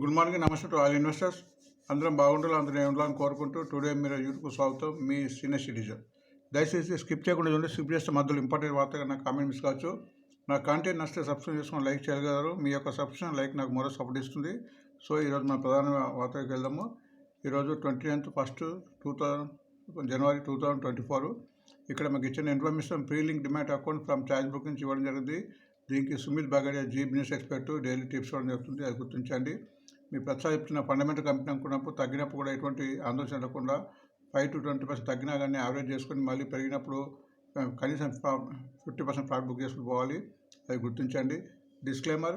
Good morning namaste to all investors. అందరం బాగుండాలి అందరం ఉండాలని కోరుకుంటూ టుడే మీరు యూట్యూబ్ స్వాగతం. మీ సీనియర్ సిటిజన్. దయచేసి స్కిప్ చేయకుండా చూడండి. స్కిప్ చేస్తే మధ్యలో ఇంపార్టెంట్ వార్తగా నాకు కామెంట్ మిస్ కావచ్చు. నా కంటెంట్ నచ్చితే సబ్స్క్రైబ్ చేసుకొని లైక్ చేయగలరు. మీ యొక్క సబ్స్క్రిప్షన్ లైక్ నాకు మరో సపోర్ట్ ఇస్తుంది. సో ఈరోజు మన ప్రధాన వార్తకి వెళ్దాము. ఈరోజు twenty ninth first two thousand January two thousand twenty four. ఇక్కడ మాకు ఇచ్చిన information pre link demat account from charge book నుంచి ఇవ్వడం జరిగింది. దీనికి Sumit Bagadia Zee business expert daily tips ఇవ్వడం జరుగుతుంది అది గుర్తించండి. మీ ప్రతిసారి ఫండమెంటల్ కంపెనీ అనుకున్నప్పుడు తగ్గినప్పుడు కూడా ఎటువంటి ఆందోళన చెందకుండా ఫైవ్ టు ట్వంటీ పర్సెంట్ తగ్గినా కానీ యావరేజ్ చేసుకొని మళ్ళీ పెరిగినప్పుడు కనీసం ఫిఫ్టీ పర్సెంట్ ప్రాఫిట్ బుక్ చేసుకుని పోవాలి. అది గుర్తించండి. Disclaimer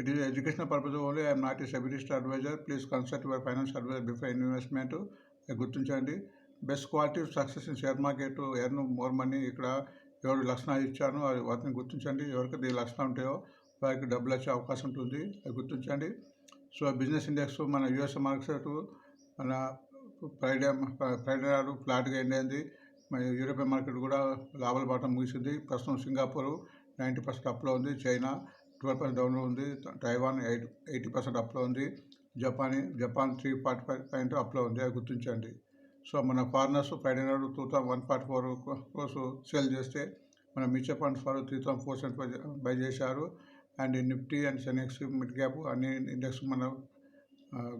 it is educational purpose only I'm not ఈ SEBI list advisor. Please consult your finance advisor before investment. అది గుర్తించండి. Best quality success in share market. Earn more money ఇక్కడ. ఎవరు లక్షణాలు ఇచ్చాను అది వాటిని గుర్తించండి. ఎవరికైతే లక్షణాలు ఉంటాయో వారికి డబ్బులు వచ్చే అవకాశం ఉంటుంది. అది గుర్తించండి. సో బిజినెస్ ఇండెక్స్ మన యుఎస్ మార్కెట్ మన ఫ్రైడే ఫ్రైడే నాడు ఫ్లాట్గా ఎండ్ అయింది మన యూరోపియన్ మార్కెట్ కూడా లాభాల బాటం ముగిసింది. ప్రస్తుతం సింగపూర్ నైంటీ పర్సెంట్ అప్లో ఉంది. చైనా ట్వెల్వ్ పర్సెంట్ డౌన్లో ఉంది. తైవాన్ ఎయిట్ ఎయిటీ పర్సెంట్ అప్లో ఉంది. Japan Japan three forty five point అప్లో ఉంది. అది గుర్తించండి. సో మన ఫారినర్స్ ఫ్రైడే నాడు two thousand one forty four crores sale చేస్తే మన మ్యూచువల్ ఫండ్స్ వారు three thousand four cent buy చేశారు. And Nifty and Sensex mid cap అన్ని ఇండెక్స్ మన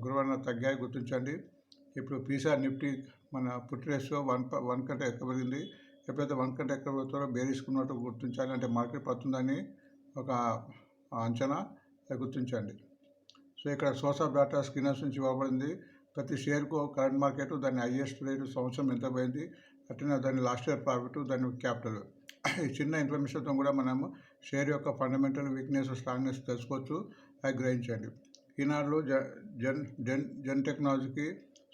గురువారం తగ్గాయి గుర్తించండి. ఇప్పుడు పీసా నిఫ్టీ మన పుట్టి వన్ వన్ కంటే ఎక్కబడింది ఎప్పుడైతే వన్ కంటే ఎక్కడ పెరుగుతారో బేరీసుకున్నట్టు గుర్తించాలి. అంటే మార్కెట్ పడుతుందని ఒక అంచనా గుర్తించండి. సో ఇక్కడ సోర్స్ ఆఫ్ డాటా స్కిన్నర్స్ నుంచి ఇవ్వబడింది. ప్రతి షేర్కు కరెంట్ మార్కెట్ దాని హైయెస్ట్ రేటు సంవత్సరం ఎంత పోయింది అట్లనే దాని లాస్ట్ ఇయర్ ప్రాఫిట్ దాని క్యాపిటల్. ఈ చిన్న ఇన్ఫర్మేషన్తో కూడా మనము షేర్ యొక్క ఫండమెంటల్ వీక్నెస్ స్ట్రాంగ్నెస్ తెలుసుకోవచ్చు అది గ్రహించండి. ఈనాడులో జ జన్ జన్ జన్ టెక్నాలజీకి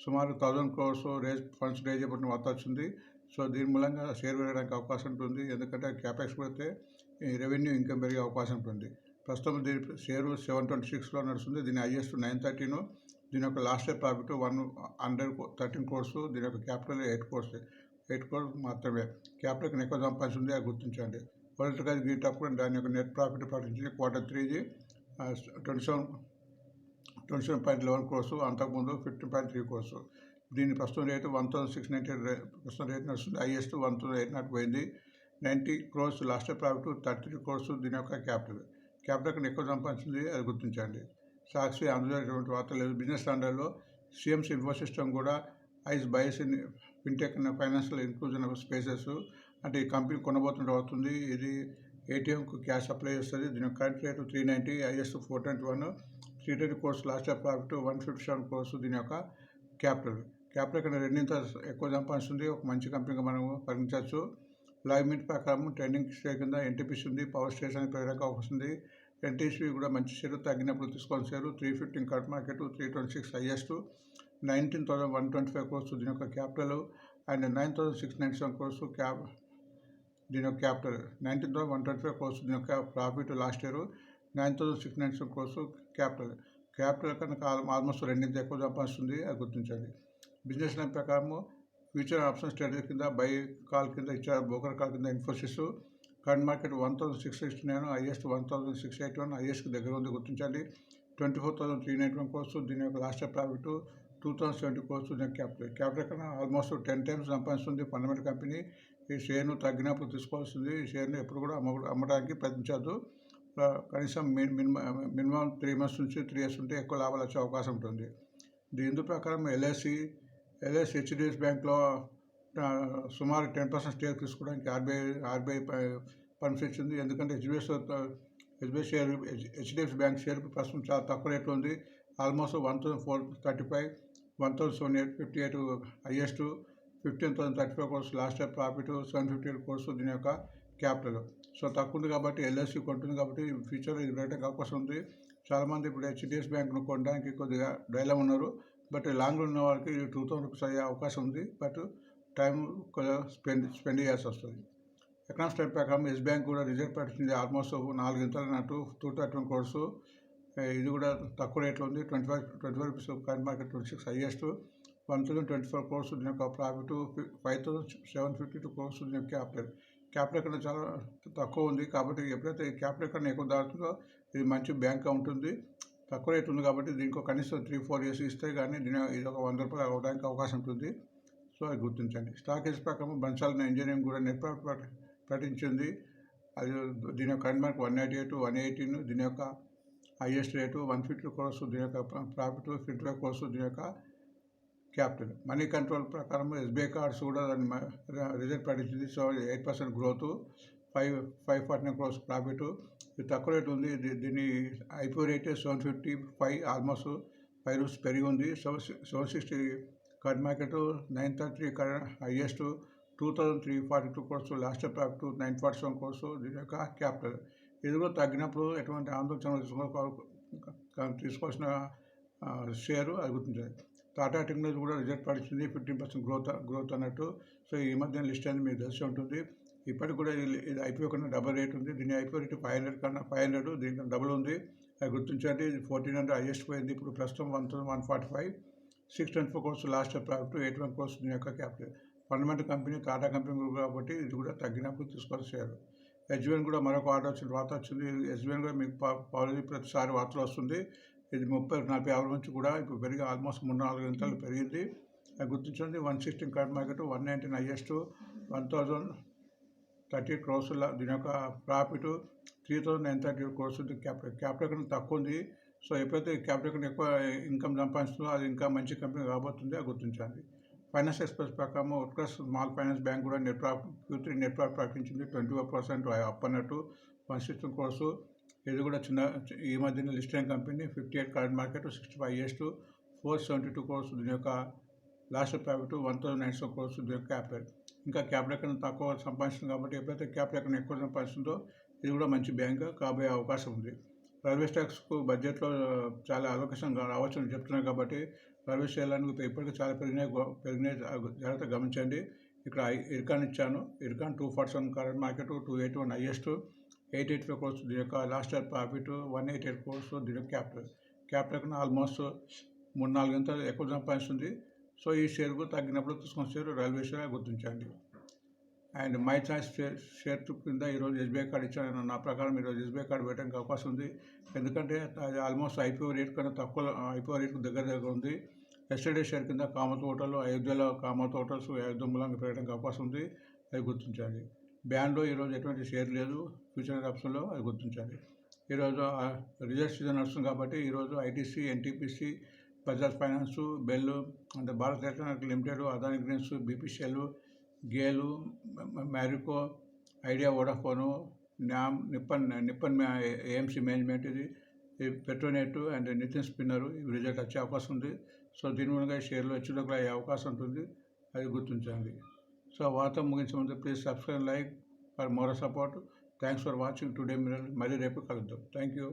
సుమారు thousand crores raise funds raise చేయబడిన వార్త వచ్చింది. సో దీని మూలంగా షేర్ పెరగడానికి అవకాశం ఉంటుంది. ఎందుకంటే క్యాపెక్స్ పెడితే రెవెన్యూ ఇన్కమ్ పెరిగే అవకాశం ఉంటుంది. ప్రస్తుతం దీని షేరు సెవెన్ ట్వంటీ సిక్స్లో నడుస్తుంది. దీని హైయెస్ట్ నైన్ థర్టీను. దీని యొక్క last year profit one hundred thirteen crores దీని యొక్క capital eight crores. Eight crores మాత్రమే. క్యాపిటల్కి ఎక్కువ సంపాదించింది అది గుర్తించండి. పొలిటికల్ గీటప్పుడు దాని యొక్క నెట్ ప్రాఫిట్ ప్రకటించింది quarter త్రీది. Twenty seven twenty seven point eleven crores అంతకుముందు ఫిఫ్టీన్ పాయింట్ త్రీ కోర్సు. దీని ప్రస్తుతం rate one thousand six ninety ప్రస్తుతం రేట్ నడుస్తుంది. Highest one thousand eight nought పోయింది. Ninety crores last profit thirty three crores దీని యొక్క capital. Capital ఎక్కువ సంపాదించింది అది గుర్తించండి. సాక్షి అందులో వార్తలు లేదు బిజినెస్ స్టాండర్డ్లో సిఎంస్ ఇన్ఫో సిస్టమ్ కూడా ఐస్ buys in fintech financial inclusion spaces అంటే ఈ కంపెనీ కొనబోతుంటే అవుతుంది. ఇది ఏటీఎంకు క్యాష్ అప్లై చేస్తుంది. దీని current rate three ninety is four twenty one three twenty crores last year profit one fifty seven crores దీని యొక్క క్యాపిటల్. క్యాపిటల్ కన్నా రెండింత ఎక్కువ సంపాదిస్తుంది. ఒక మంచి కంపెనీగా మనం పరిగణించవచ్చు. లైవ్ మీట్ ప్రకారం ట్రెండింగ్ షేర్ కింద ఎన్టీపీసీ ఉంది. పవర్ స్టేషన్ పెరగడానికి వస్తుంది ఎన్టీసీ కూడా మంచి షేరు తగ్గినప్పుడు తీసుకోవాలి share. Three fifteen cut market three twenty six highest nineteen thousand one twenty five crores దీని యొక్క capital and nine thousand six ninety seven crores cap దీని యొక్క capital. Nineteen thousand one twenty five crores దీని యొక్క profit last year nine thousand six ninety seven crores capital. Capital కనుక almost రెండింటి ఎక్కువ సంపాదిస్తుంది అది గుర్తించండి బిజినెస్ లైన్ ప్రకారము ఫ్యూచర్ ఆప్షన్ స్ట్రాటజీ కింద బై కాల్ కింద ఇచ్చారు బ్రోకర్ కాల్ కింద Infosys current market one thousand six sixty nine highest one thousand six eight one హైయెస్ట్కి దగ్గర ఉంది గుర్తించండి. Twenty four thousand three ninety one crores దీని యొక్క last profit two thousand seventy crores దీని capital capital కన్నా almost ten times సంపాదిస్తుంది fundamental company. ఈ షేర్ను తగ్గినప్పుడు తీసుకోవాల్సింది ఈ షేర్ను ఎప్పుడు కూడా అమ్మ అమ్మడానికి ప్రయత్నించద్దు. కనీసం min minimum minimum three months నుంచి త్రీ ఇయర్స్ ఉంటే ఎక్కువ లాభాలు వచ్చే అవకాశం ఉంటుంది. దీని ప్రకారం ఎల్ఐసి ఎల్ఐసి హెచ్డిఎఫ్ బ్యాంక్లో సుమారు టెన్ పర్సెంట్ స్టేక్ తీసుకోవడానికి ఆర్బీఐ ఆర్బీఐ పర్మిషన్ ఇచ్చింది. ఎందుకంటే HDF SBI share HDFC bank share ప్రస్తుతం చాలా తక్కువ రేట్లో ఉంది. Almost one thousand four thirty five one thousand seven eight fifty eight highest fifteen thousand thirty five crores last year profit seven fifty eight crores దీని యొక్క capital. So తక్కువ ఉంది కాబట్టి ఎల్ఐసి కొంటుంది కాబట్టి ఫ్యూచర్లో ఇది పెరగడానికి అవకాశం ఉంది. చాలామంది ఇప్పుడు హెచ్డిఎఫ్ బ్యాంక్ను కొనడానికి కొద్దిగా డైలం ఉన్నారు. బట్ లాంగ్లో ఉన్న వాళ్ళకి టూ థౌసండ్ రూపీస్ అయ్యే అవకాశం ఉంది. బట్ టైం స్పెండ్ స్పెండ్ చేయాల్సి వస్తుంది. ఎకనామిక్స్ టైం ప్రకారం ఎస్ బ్యాంక్ కూడా రిజర్వ్ పెట్టింది ఆల్మోస్ట్ నాలుగు ఇంతలు అన్నట్టు టూ థర్టీ వన్ కోర్సు ఇది కూడా తక్కువ రేట్లో ఉంది. Twenty five twenty five rupees current market twenty six highest. One thousand twenty four crores దీని యొక్క profit. Five thousand seven fifty two crores దీని యొక్క క్యాపిటల్. క్యాపిటల్ కన్నా చాలా తక్కువ ఉంది కాబట్టి ఎప్పుడైతే ఈ క్యాపిటల్ కన్నా ఎక్కువ దాటుతుందో ఇది మంచి బ్యాంక్గా ఉంటుంది తక్కువ రేట్ ఉంది కాబట్టి దీనికి కనీసం త్రీ ఫోర్ ఇయర్స్ ఇస్తే కానీ దీని ఇది ఒక వంద రూపాయలు అవ్వడానికి అవకాశం ఉంటుంది. సో అది గుర్తించండి. స్టాక్ ప్రకారం బన్సాల్ ఇంజనీరింగ్ కూడా నెట్ ప్రకటించింది అది దీని యొక్క current mark one eighty eight one eighteen దీని యొక్క highest rate one fifty crores దీని యొక్క ప్రాఫిట్ ఫిఫ్టీ ఫైవ్ దీని యొక్క క్యాపిటల్ మనీ కంట్రోల్ ప్రకారం ఎస్బీఐ కార్డ్స్ కూడా దాని రిజల్ట్ ప్రకటించింది so eight percent growth five five forty nine crores profit. ఇది తక్కువ రేట్ ఉంది. దీ- దీని IPO rate seven fifty five almost five rupees పెరిగి ఉంది. Seven seven sixty current market nine thirty current highest two thousand three forty two crores last profit nine forty seven crores దీని యొక్క capital. ఇది కూడా తగ్గినప్పుడు ఎటువంటి ఆందోళన తీసుకోవాలి తీసుకోవాల్సిన షేరు అది గుర్తించాలి టాటా టెక్నాలజీ కూడా రిజల్ట్ పడిచింది ఫిఫ్టీన్ పర్సెంట్ గ్రోత్ గ్రోత్ అన్నట్టు. సో ఈ మధ్య లిస్ట్ అనేది మీకు తెలిసి ఉంటుంది. ఇప్పటికి కూడా ఇది ఇది ఐపీఓ కన్నా డబల్ రేట్ ఉంది. దీని ఐపీఓ రేట్ ఫైవ్ హండ్రెడ్ కన్నా ఫైవ్ హండ్రెడ్ దీనికన్నా డబుల్ ఉంది. అది గుర్తించండి ఇది ఫోర్టీన్ హండ్రెడ్ హైయెస్ట్ పోయింది. ఇప్పుడు ప్రస్తుతం one thousand one forty five. Six twenty four crores last profit eight one crores దీని యొక్క capital fundamental company Tata company group కాబట్టి ఇది కూడా తగ్గినప్పుడు తీసుకోవాలి షేర్ ఎస్బీఎన్ కూడా మరొక ఆర్డర్ వచ్చింది వార్త వచ్చింది. ఎస్బీఎన్ కూడా మీకు పాలసీ ప్రతిసారి వార్తలు వస్తుంది. ఇది ముప్పై నలభై ఆరు నుంచి కూడా ఇప్పుడు పెరిగి ఆల్మోస్ట్ మూడు నాలుగు గంటలు పెరిగింది. అది గుర్తించండి one sixteen current market one nineteen highest one thousand thirty crores దీని యొక్క profit three thousand nine thirty crores ఉంది క్యాపిటల్ క్యాపిటల్ కన్నా తక్కువ ఉంది. సో ఎప్పుడైతే క్యాపిటల్ ఎక్కువ ఇన్కమ్ సంపాదిస్తుందో అది ఇంకా మంచి కంపెనీ కాబోతుంది అది గుర్తించండి ఫైనాన్స్ ఎక్స్ప్రెస్ ప్రకారం ఉత్కర్ష్ స్మాల్ ఫైనాన్స్ బ్యాంక్ కూడా net profit Q three net profit ప్రకటించింది ట్వంటీ ఫోర్ పర్సెంట్ అప్ అన్నట్టు వన్ సిక్స్టీన్ కోర్సు ఇది కూడా చిన్న ఈ మధ్యన లిస్ట్ అయిన company fifty eight current market sixty five years to four seventy two crores దీని యొక్క last profit one thousand nine seven crores దీని యొక్క క్యాపిటల్ ఇంకా క్యాపిటల్ ఎక్కడ తక్కువ సంపాదిస్తుంది కాబట్టి ఎప్పుడైతే క్యాపిటల్ ఎక్కడ ఎక్కువ సంపాదిస్తుందో ఇది కూడా మంచి బ్యాంక్ కాబోయే అవకాశం ఉంది. రైల్వే స్టాక్స్కు బడ్జెట్లో చాలా అవకాశం రావచ్చు అని చెప్తున్నారు కాబట్టి రైల్వే స్టేషన్లకు ఇప్పటికీ చాలా పెరిగినాయి పెరిగినాయి జాగ్రత్త గమనించండి. ఇక్కడ ఇర్కాన్ ఇచ్చాను. IRCON two forty seven current market two eight one highest eight eight five crores దీని యొక్క last year profit one eight eight crores దీని యొక్క క్యాపిటల్. క్యాపిటల్ కన్నా ఆల్మోస్ట్ మూడు నాలుగు గంటలు ఎక్కువ సంపాదిస్తుంది. సో ఈ షేర్కు తగ్గినప్పుడు తీసుకున్న షేర్ రైల్వే షేర్ గుర్తించండి. అండ్ మై చాయిస్ షేర్ కింద ఈరోజు ఎస్బీఐ కార్డు ఇచ్చాను నా ప్రకారం ఈరోజు ఎస్బీఐ కార్డు పెట్టడానికి అవకాశం ఉంది. ఎందుకంటే అది ఆల్మోస్ట్ ఐపీఓ రేట్ కన్నా తక్కువ ఐపీఓ రేట్ దగ్గర దగ్గర ఉంది. ఎస్టర్డే షేర్ కింద కామత్ హోటల్ అయోధ్యలో కామత్ హోటల్స్ అయోధ్య మూలంగా పెరగడానికి అవకాశం ఉంది. అది గుర్తించాలి బ్యాండ్లో ఈరోజు ఎటువంటి షేర్ లేదు. ఫ్యూచర్ ఆప్షన్లో అది గుర్తించాలి ఈరోజు రిజల్ట్ సీజన్ నడుస్తుంది కాబట్టి ఈరోజు ITC NTPC Bajaj finance BEL అంటే Bharat electronic limited Adani greens BPCL GAIL Marico idea Vodafone NAM Nippon Nippon AMC management ఇది ఈ పెట్రోనెట్ అండ్ నితిన్ స్పిన్నర్ ఇవి రిజల్ట్ వచ్చే అవకాశం ఉంది. సో దీని మూలంగా షేర్లు హెచ్చులకు అయ్యే అవకాశం ఉంటుంది. అది గుర్తించండి. సో వార్త ముగించే ముందు please subscribe like for more support. Thanks for watching today మీరు మళ్ళీ రేపు కలుద్దాం. Thank you.